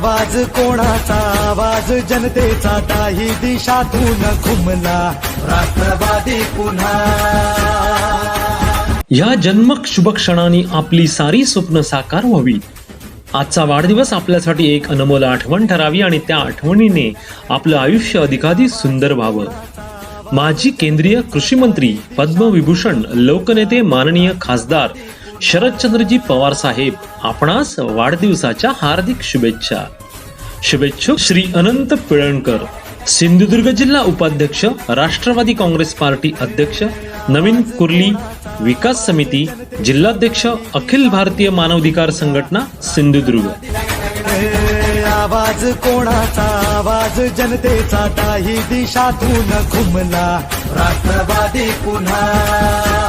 आवाज कोणाचा? आवाज जनतेचा. काही दिशातून घुमला राष्ट्रवादी पुन्हा. या जन्मक शुभक्षणाने आपली सारी स्वप्न साकार व्हावी. आजचा वाढदिवस आपल्यासाठी एक अनमोल आठवण ठरावी आणि त्या आठवणीने आपलं आयुष्य अधिकाधिक सुंदर व्हावं. माजी केंद्रीय कृषी मंत्री पद्मविभूषण लोकनेते माननीय खासदार शरदचंद्रजी पवार साहेब आपणास वाढदिवसाच्या हार्दिक शुभेच्छा. शुभेच्छुक श्री अनंत पिळणकर सिंधुदुर्ग जिल्हा उपाध्यक्ष राष्ट्रवादी काँग्रेस पार्टी अध्यक्ष नवीन कुर्ली विकास समिती जिल्हाध्यक्ष अखिल भारतीय मानवाधिकार संघटना सिंधुदुर्ग. आवाज कोणाचा? आवाज जनतेचा. काही दिशातून घुमला राष्ट्रवादी पुन्हा.